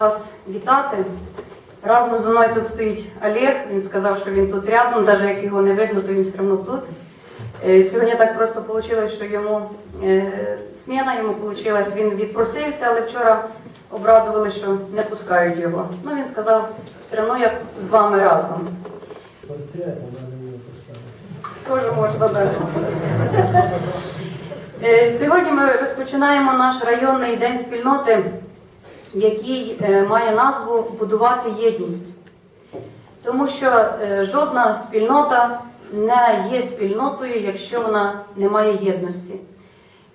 вас вітати. Разом зі мною тут стоїть Олег. Він сказав, що він тут рядом, навіть як його не видно, то він все одно тут. Е, Сьогодні так просто вийшло, що йому е, сміна йому вийшла. Він відпросився, але вчора обрадували, що не пускають його. Ну він сказав, все одно як з вами разом. Теж можна. Е, Сьогодні ми розпочинаємо наш районний день спільноти, який е, має назву Будувати єдність. Тому що е, жодна спільнота не є спільнотою, якщо вона не має єдності.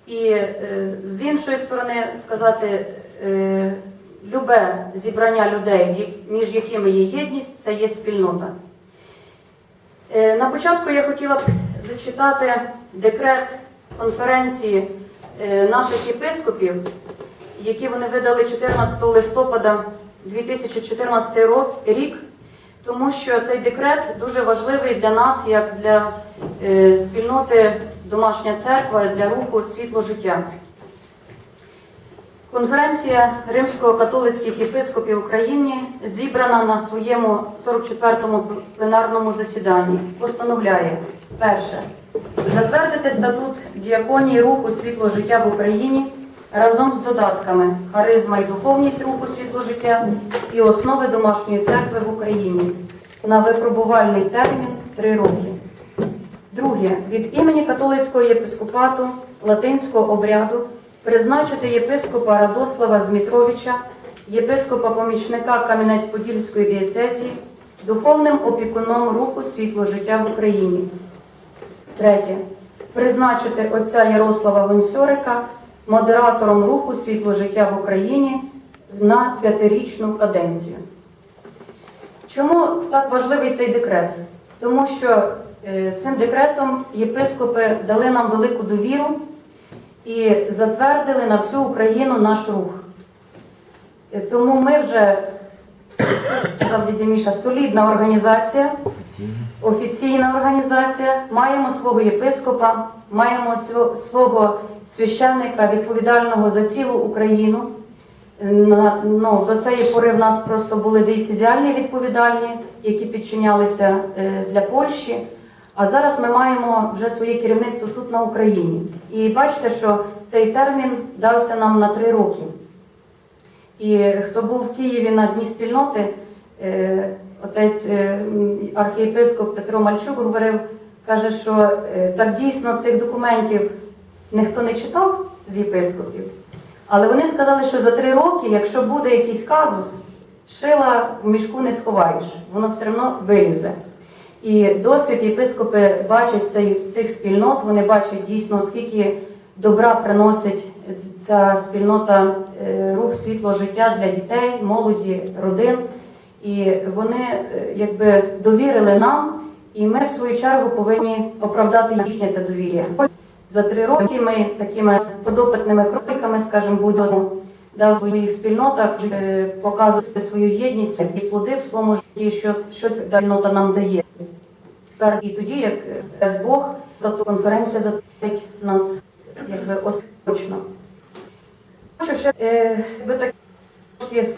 І е, з іншої сторони сказати, любе зібрання людей, між якими є єдність, це є спільнота. На початку я хотіла б зачитати декрет конференції наших єпископів, які вони видали 14 листопада 2014 рік, тому що цей декрет дуже важливий для нас, як для е, спільноти Домашня церква, для руху світло життя. Конференція римсько-католицьких єпископів України зібрана на своєму 44-му пленарному засіданні. Постановляє перше затвердити статут діаконії руху світло життя в Україні разом з додатками харизма і духовність руху світло життя і основи домашньої церкви в Україні на випробувальний термін 3 роки. Друге, від імені католицького єпископату латинського обряду призначити єпископа Радослава Змітровича, єпископа помічника Кам'янець-Подільської дієцезії, духовним опікуном руху світло життя в Україні. Третє. Призначити отця Ярослава Гонсьорика модератором руху світло життя в Україні на п'ятирічну каденцію. Чому так важливий цей декрет? Тому що е, цим декретом єпископи дали нам велику довіру і затвердили на всю Україну наш рух. Е, Тому ми вже, сказав дядя Міша, солідна організація, Офіційно. офіційна організація, маємо свого єпископа, маємо свого священника, відповідального за цілу Україну. Ну, до цієї пори в нас просто були деїцезіальні відповідальні, які підчинялися е, для Польщі. А зараз ми маємо вже своє керівництво тут на Україні. І бачите, що цей термін дався нам на три роки. І хто був в Києві на дні спільноти, отець е, архієпископ Петро Мальчук говорив, каже, що е, так дійсно цих документів ніхто не читав з єпископів. Але вони сказали, що за три роки, якщо буде якийсь казус, шила в мішку не сховаєш, воно все одно вилізе. І досвід єпископи бачать цих спільнот, вони бачать дійсно, скільки добра приносить ця спільнота е, рух світло життя для дітей, молоді, родин. І вони е, якби довірили нам, і ми в свою чергу повинні оправдати їхнє це довір'я. За три роки ми такими подопитними кроликами, скажімо, будемо да, в своїх спільнотах е, показувати свою єдність і плоди в своєму житті, що, що ця спільнота нам дає. Тепер і тоді, як дасть Бог, за конференція затвердить нас якби остаточно. Хочу ще е, би так трошки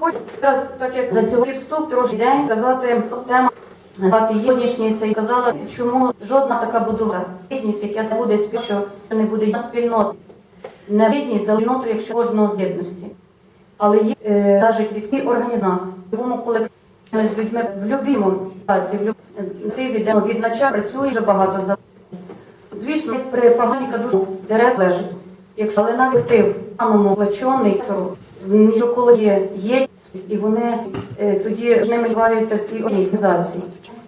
хочу зараз, так як за сьогодні вступ трошки день сказати тему назвати єднішні це казала, чому жодна така будова єдність, яка буде спів, що не буде спільноти. Не єдність за спільноту, якщо кожного з єдності. Але є е, навіть від організації, в любому колективі з людьми в любому ситуації, в любому де від начала працює вже багато за. Звісно, при поганіка дуже дерев лежить. Якщо але навіть ти в самому плачений між є і вони е, тоді ними відбуваються в цій організації.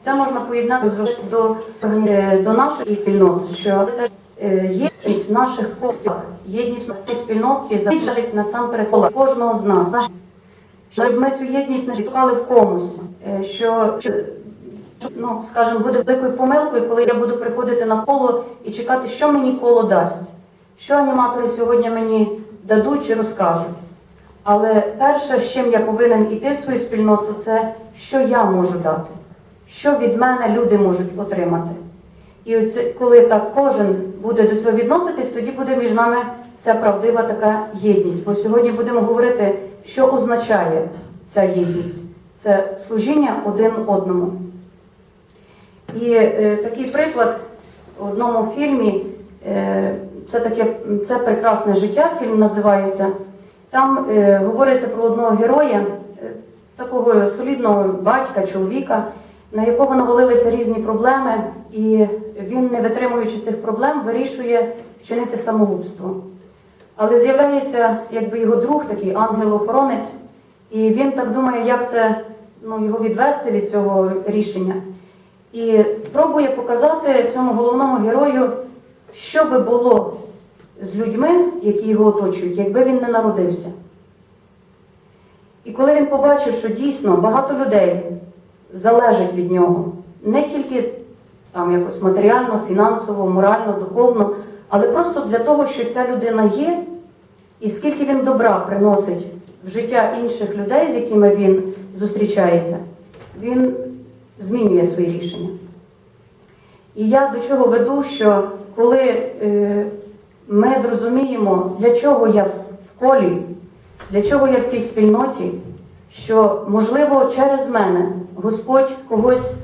Це можна поєднати з- до, е, до нашої спільноти, що е, єдність в наших колах, єдність в нашій спільноті залежить насамперед кожного з нас. Щоб ми цю єдність не шукали в комусь, що ну, скажімо, буде великою помилкою, коли я буду приходити на коло і чекати, що мені коло дасть, що аніматори сьогодні мені дадуть чи розкажуть. Але перше, з чим я повинен іти в свою спільноту, це що я можу дати, що від мене люди можуть отримати. І оце, коли так кожен буде до цього відноситись, тоді буде між нами ця правдива така єдність. Бо сьогодні будемо говорити, що означає ця єдність? Це служіння один одному. І е, такий приклад в одному фільмі е, це таке це прекрасне життя. Фільм називається. Там е, говориться про одного героя, е, такого солідного батька, чоловіка, на якого навалилися різні проблеми, і він, не витримуючи цих проблем, вирішує вчинити самогубство. Але з'являється якби його друг, такий ангел-охоронець, і він так думає, як це ну, його відвести від цього рішення. І пробує показати цьому головному герою, що би було з людьми, які його оточують, якби він не народився. І коли він побачив, що дійсно багато людей залежить від нього, не тільки там якось матеріально, фінансово, морально, духовно, але просто для того, що ця людина є, і скільки він добра приносить в життя інших людей, з якими він зустрічається, він змінює свої рішення. І я до чого веду, що коли е, ми зрозуміємо, для чого я в колі, для чого я в цій спільноті, що, можливо, через мене Господь когось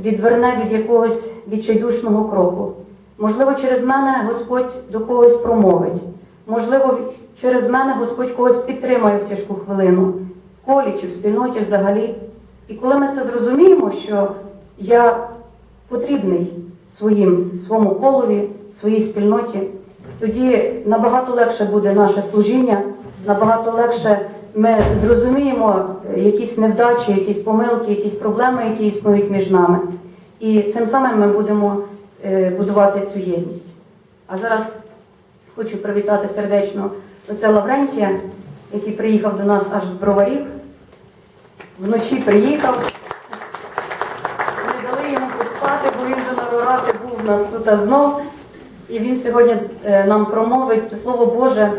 відверне від якогось відчайдушного кроку. Можливо, через мене Господь до когось промовить. Можливо, через мене Господь когось підтримає в тяжку хвилину, в колі чи в спільноті взагалі. І коли ми це зрозуміємо, що я потрібний своїм, своєму колові, своїй спільноті, тоді набагато легше буде наше служіння, набагато легше ми зрозуміємо е, якісь невдачі, якісь помилки, якісь проблеми, які існують між нами. І цим самим ми будемо е, будувати цю єдність. А зараз хочу привітати сердечно отця Лаврентія, який приїхав до нас аж з броварів. Вночі приїхав. Не дали йому поспати, бо він вже на рорати був у нас тут знов. І він сьогодні е, нам промовить це слово Боже